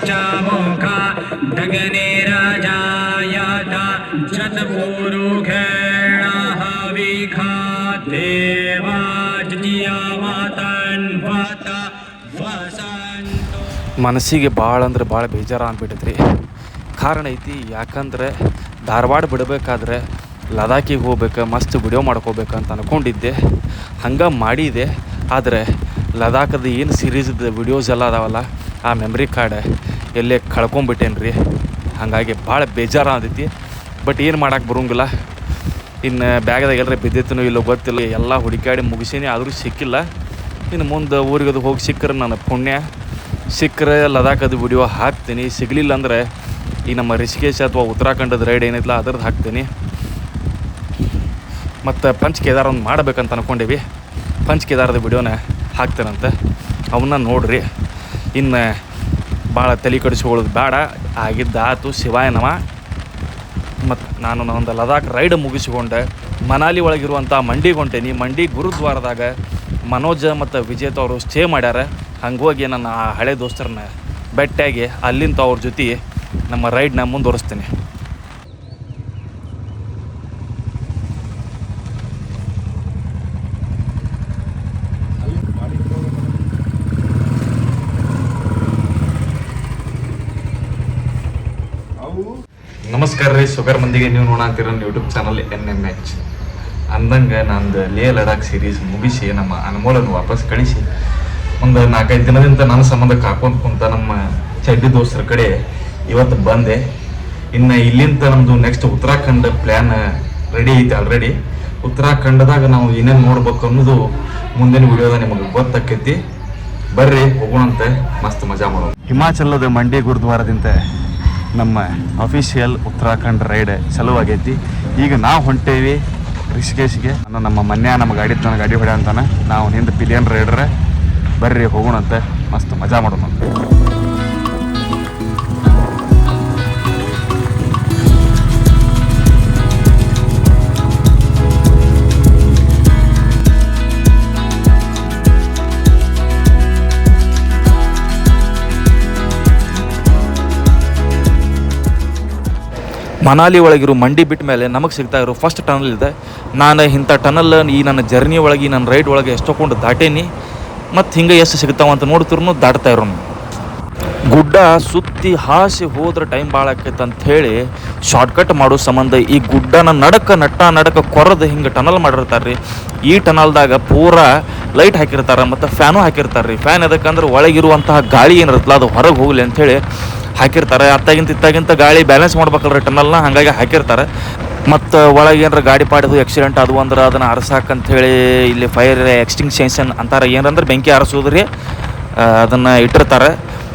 चामोखा गगने राजायाता शतपूरुखेणाः विखा देवा जियामातन्वत वसन्तो ಮನಸ್ಸಿಗೆ ಭಾಳ ಅಂದ್ರೆ ಭಾಳ ಬೇಜಾರ ಅಂದ್ಬಿಟ್ಟೈತ್ರಿ ಕಾರಣ ಐತಿ. ಯಾಕಂದ್ರೆ ಧಾರವಾಡ ಬಿಡಬೇಕಾದ್ರೆ ಲದಾಖಿಗೆ ಹೋಗ್ಬೇಕು, ಮಸ್ತ್ ವಿಡಿಯೋ ಮಾಡ್ಕೋಬೇಕು ಅಂತ ಅನ್ಕೊಂಡಿದ್ದೆ. ಹಂಗೆ ಮಾಡಿದೆ. ಆದರೆ ಲದಾಖದ ಏನು ಸೀರೀಸ್ದ ವಿಡಿಯೋಸ್ ಎಲ್ಲ ಅದಾವಲ್ಲ, ಆ ಮೆಮ್ರಿ ಕಾರ್ಡ್ ಎಲ್ಲೇ ಕಳ್ಕೊಂಬಿಟ್ಟೇನು ರೀ ಹಾಗಾಗಿ ಭಾಳ ಬೇಜಾರು ಆದೈತಿ. ಬಟ್ ಏನು ಮಾಡಕ್ಕೆ ಬರೋಂಗಿಲ್ಲ. ಇನ್ನು ಬ್ಯಾಗ್ದಾಗ ಎಲ್ಲರ ಬಿದ್ದಿತ್ತನೋ ಇಲ್ಲೋ ಗೊತ್ತಿಲ್ಲ. ಎಲ್ಲ ಹುಡುಕಾಡಿ ಮುಗಿಸೀನಿ, ಆದರೂ ಸಿಕ್ಕಿಲ್ಲ. ಇನ್ನು ಮುಂದೆ ಊರಿಗದು ಹೋಗಿ ಸಿಕ್ಕರೆ ನನ್ನ ಪುಣ್ಯ. ಸಿಕ್ಕರೆ ಲದಾಖದ ವಿಡಿಯೋ ಹಾಕ್ತೀನಿ. ಸಿಗಲಿಲ್ಲ ಅಂದರೆ ಈ ನಮ್ಮ ರಿಷಿಕೇಶ್ ಅಥವಾ ಉತ್ತರಾಖಂಡದ ರೈಡ್ ಏನೈತಲ್ಲ ಅದ್ರದ್ದು ಹಾಕ್ತೀನಿ. ಮತ್ತು ಪಂಚ್ ಕೇದಾರ ಒಂದು ಮಾಡ್ಬೇಕಂತ ಅನ್ಕೊಂಡೀವಿ. ಪಂಚ್ ಕೇದಾರದ ವಿಡಿಯೋನ ಹಾಕ್ತೇನಂತೆ. ಅವನ್ನ ನೋಡ್ರಿ. ಇನ್ನು ಭಾಳ ತಲೆ ಕಡಿಸ್ಕೊಳ್ಳೋದು ಬೇಡ. ಆಗಿದ್ದಾತು ಶಿವಾಯ ನಮ. ಮತ್ತು ನಾನು ಒಂದು ಲದಾಖ್ ರೈಡ್ ಮುಗಿಸಿಕೊಂಡೆ. ಮನಾಲಿ ಒಳಗಿರುವಂಥ ಮಂಡಿಗೆ ಹೊಂಟೇನಿ ಮಂಡಿ ಗುರುದ್ವಾರದಾಗ ಮನೋಜ್ ಮತ್ತು ವಿಜೇತ ಅವರು ಸ್ಟೇ ಮಾಡ್ಯಾರ. ಹಂಗೋಗಿ ಹೋಗಿ ನನ್ನ ಆ ಹಳೆ ದೋಸ್ತರನ್ನ ಬೆಟ್ಟಾಗಿ ಅಲ್ಲಿಂದ ಅವ್ರ ಜೊತೆ ನಮ್ಮ ರೈಡ್ನ ಮುಂದುವರಿಸ್ತೀನಿ. ನಮಸ್ಕಾರ ರೀ ಶುಗರ್ ಮಂದಿಗೆ ನೀವು ನೋಡಾತಿರೋ YouTube channel N M H ಅಂದಂಗೆ ನಂದು ಲೇ ಲಡಾಖ್ ಸೀರೀಸ್ ಮುಗಿಸಿ ನಮ್ಮ ಅನುಮೋಲನ ವಾಪಸ್ ಕಳಿಸಿ. ಒಂದು ನಾಲ್ಕೈದು ದಿನದಿಂದ ನನ್ನ ಸಂಬಂಧ ಕಾಕೊಂತ ಕುಂತ ನಮ್ಮ ಚಡ್ಡಿ ದೋಸ್ತರ ಕಡೆ ಇವತ್ತು ಬಂದೆ. ಇನ್ನು ಇಲ್ಲಿಂದ ನಮ್ಮದು ನೆಕ್ಸ್ಟ್ ಉತ್ತರಾಖಂಡ ಪ್ಲ್ಯಾನ್ ರೆಡಿ ಐತೆ ಆಲ್ರೆಡಿ ಉತ್ತರಾಖಂಡದಾಗ ನಾವು ಏನೇನು ನೋಡ್ಬೇಕು ಅನ್ನೋದು ಮುಂದಿನ ವಿಡಿಯೋದಾಗ ನಿಮಗೆ ಗೊತ್ತಾಕೈತಿ. ಬರ್ರಿ ಹೋಗೋಣಂತೆ ಮಸ್ತ್ ಮಜಾ ಮಾಡೋಣ. ಹಿಮಾಚಲದ ಮಂಡಿ ಗುರುದ್ವಾರದಿಂದ ನಮ್ಮ ಅಫಿಷಿಯಲ್ ಉತ್ತರಾಖಂಡ್ ರೈಡ್ ಚಲುವಾಗೈತಿ. ಈಗ ನಾವು ಹೊಂಟೇವಿ ರಿಷಿಕೇಶ್ಗೆ. ಅನ್ನೋ ನಮ್ಮ ಮನ್ಯ ನಮ್ಮ ಗಾಡಿ ನನ್ನ ಗಾಡಿ ಹೊಡೆ ಅಂತಾನೆ. ನಾವು ಹಿಂದೆ ಪಿಲಿಯನ್ ರೈಡ್ರೆ ಬರ್ರಿ ಹೋಗೋಣಂತೆ ಮಸ್ತ್ ಮಜಾ ಮಾಡೋಣಂತೆ ಮನಾಲಿ ಒಳಗಿರೋ ಮಂಡಿ ಬಿಟ್ಟ ಮೇಲೆ ನಮಗೆ ಸಿಗ್ತಾ ಇರೋ ಫಸ್ಟ್ ಟನಲ್ ಇದೆ. ನಾನು ಇಂಥ ಟನಲ್ ಈ ನನ್ನ ಜರ್ನಿ ಒಳಗೆ ನನ್ನ ರೈಡ್ ಒಳಗೆ ಎಷ್ಟೊಕೊಂಡು ದಾಟೇನಿ. ಮತ್ತು ಹಿಂಗೆ ಎಷ್ಟು ಸಿಗ್ತಾವ ಅಂತ ನೋಡ್ತಿರು ದಾಟ್ತಾ ಇರೋನು. ಗುಡ್ಡ ಸುತ್ತಿ ಹಾಸಿ ಹೋದ್ರೆ ಟೈಮ್ ಭಾಳ ಆಕೈತೆ ಅಂತ ಹೇಳಿ ಶಾರ್ಟ್ಕಟ್ ಮಾಡೋ ಸಂಬಂಧ ಈ ಗುಡ್ಡನ ನಡಕ, ನಟ್ಟ, ನಡಕ ಕೊರದು ಹಿಂಗೆ ಟನಲ್ ಮಾಡಿರ್ತಾರೆ ರೀ ಈ ಟನಲ್ದಾಗ ಪೂರಾ ಲೈಟ್ ಹಾಕಿರ್ತಾರೆ ಮತ್ತು ಫ್ಯಾನು ಹಾಕಿರ್ತಾರೆ ರೀ ಫ್ಯಾನ್ ಎದಕ್ಕಂದ್ರೆ ಒಳಗಿರುವಂತಹ ಗಾಳಿ ಏನಿರುತ್ತಲ್ಲ ಅದು ಹೊರಗೆ ಹೋಗಲಿ ಅಂಥೇಳಿ ಹಾಕಿರ್ತಾರೆ. ಅತ್ತಾಗಿಂತ ಇತ್ತಾಗಿಂತ ಗಾಳಿ ಬ್ಯಾಲೆನ್ಸ್ ಮಾಡ್ಬೇಕಲ್ರಿ ಟನಲ್ನ ಹಾಗಾಗಿ ಹಾಕಿರ್ತಾರೆ. ಮತ್ತು ಒಳಗೆ ಏನಾರ ಗಾಡಿ ಪಾಡಿದು ಆಕ್ಸಿಡೆಂಟ್ ಅದು ಅಂದ್ರೆ ಅದನ್ನು ಅರಸಾಕಂಥೇಳಿ ಇಲ್ಲಿ ಫೈರ್ ಎಕ್ಸ್ಟಿಂಕ್ಷನ್ ಅಂತಾರೆ. ಏನಂದ್ರೆ ಬೆಂಕಿ ಆರಿಸೋದು ರೀ ಅದನ್ನು ಇಟ್ಟಿರ್ತಾರೆ.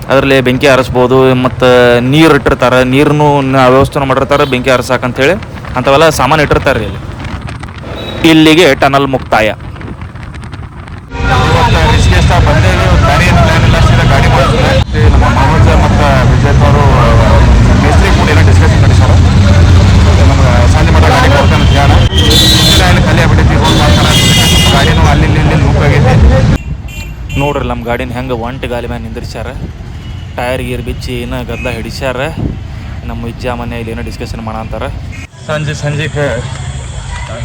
ಅದರಲ್ಲಿ ಬೆಂಕಿ ಹಾರಿಸ್ಬೋದು ಮತ್ತು ನೀರು ಇಟ್ಟಿರ್ತಾರೆ ನೀರನ್ನು ವ್ಯವಸ್ಥೆ ಮಾಡಿರ್ತಾರೆ, ಬೆಂಕಿ ಹಾರಿಸಾಕಂತೇಳಿ ಅಂಥವೆಲ್ಲ ಸಾಮಾನು ಇಟ್ಟಿರ್ತಾರೆ ರೀ ಇಲ್ಲಿ. ಇಲ್ಲಿಗೆ ಟನಲ್ ಮುಕ್ತಾಯ. ನೋಡ್ರಿ ನಮ್ಮ ಗಾಡಿನ ಹೆಂಗೆ ಒಂಟು ಗಾಲಿ ಮ್ಯಾಲೆ ನಿಂದಿರ್ಸ್ಯಾರ. ಟೈರ್, ಗೀರ್ ಬಿಚ್ಚಿ ಏನೋ ಗದ್ದ ಹಿಡಿಸ್ಯಾರ ನಮ್ಮ ಇಜ್ಜ ಮನೆ ಇಲ್ಲಿ ಏನೋ ಡಿಸ್ಕಷನ್ ಮಾಡ ಅಂತಾರೆ. ಸಂಜೆ ಸಂಜೆಗೆ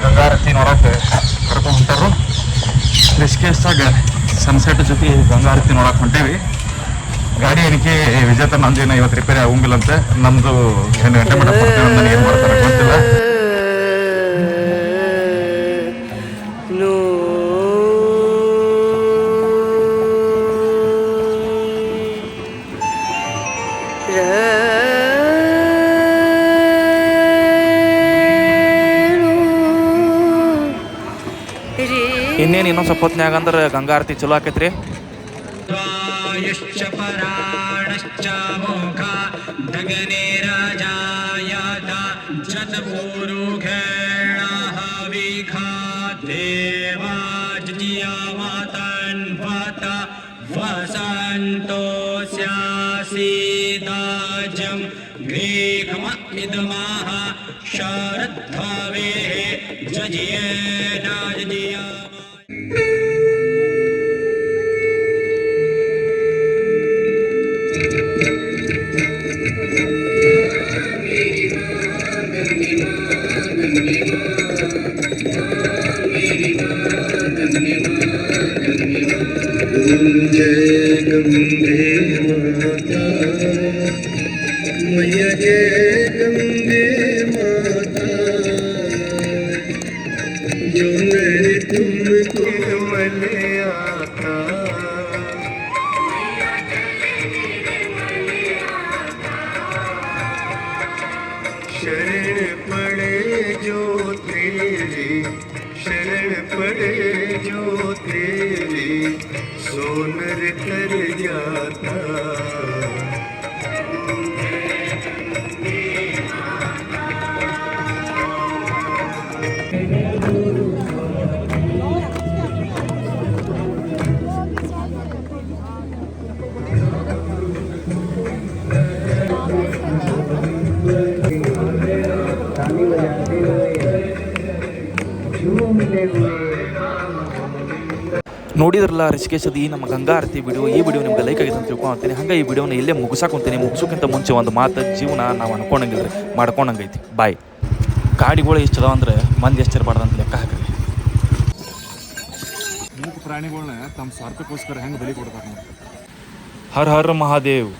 ಗಂಗಾರತಿ ನೋಡಕ್ಕೆ ಕರ್ಕೊಂಡು ಹೊಂಟಾರು. ರಿಷಿಕೇಶ್ದಾಗ ಸನ್ಸೆಟ್ ಜೊತೆ ಗಂಗಾರತಿ ನೋಡಕ್ಕೆ ಹೊಂಟೇವಿ. ಗಾಡಿ ಏನಕ್ಕೆ ವಿಜೇತ ನಂದೇನೋ ಇವತ್ತು ರಿಪೇರಿ ಆಗಂಗಿಲ್ಲಂತೆ ನಮ್ಮದು ಏನು ಗಂಟೆ ಮಟ್ಟ ಏನು ಮಾಡ್ತಾರೆ ಗೊತ್ತಿಲ್ಲ. ಇನ್ನೇನು ಇನ್ನೊಂದು ಸ್ವಲ್ಪ ಹೊತ್ನ್ಯಾಗ ಅಂದ್ರೆ ಗಂಗಾ ಆರತಿ ಚಲೋ ಆಕೈತ್ರಿ. ವಸಂತೋಸ್ಯಾಸಿ. ग्रीकमत्मिदमाह शारद्भावेः Thank you. तुमको आता शरण पड़े जो तेरी शरण पड़े ನೋಡಿದ್ರಲ್ಲ ರಿಷಿಕೇಶದ ಈ ನಮ್ಮ ಗಂಗಾ ಆರತಿ ವಿಡಿಯೋ ಈ ವಿಡಿಯೋ ನಿಮ್ಗೆ ಲೈಕ್ ಆಗಿದೆ ಅಂತ ತಿಳ್ಕೊಂತೀನಿ ಹಂಗೆ ಈ ವಿಡಿಯೋನ ಇಲ್ಲೇ ಮುಗಿಸಾಕೊಂತೀನಿ. ಮುಗಿಸೋಕ್ಕಿಂತ ಮುಂಚೆ ಒಂದು ಮಾತು ಜೀವನ ನಾವು ಅನ್ಕೊಂಡಂಗಿಲ್ಲ ಮಾಡ್ಕೊಂಡಂಗೈತಿ. ಬಾಯ್ ಗಾಡಿಗಳು ಎಷ್ಟು ಅದಾವ ಅಂದ್ರೆ ಮಂದಿ ಎಷ್ಟು ಇರಬಾರ್ದು ಅಂತ ಲೆಕ್ಕ ಹಾಕ್ರಿ. ಪ್ರಾಣಿಗಳನ್ನ ತಮ್ಮ ಸ್ವಾರ್ಥಕ್ಕೋಸ್ಕರ ಹೆಂಗೆ ಬಲಿ ಕೊಡ್ತಾರೆ ಹರ್ ಹರ್ ಮಹಾದೇವ್.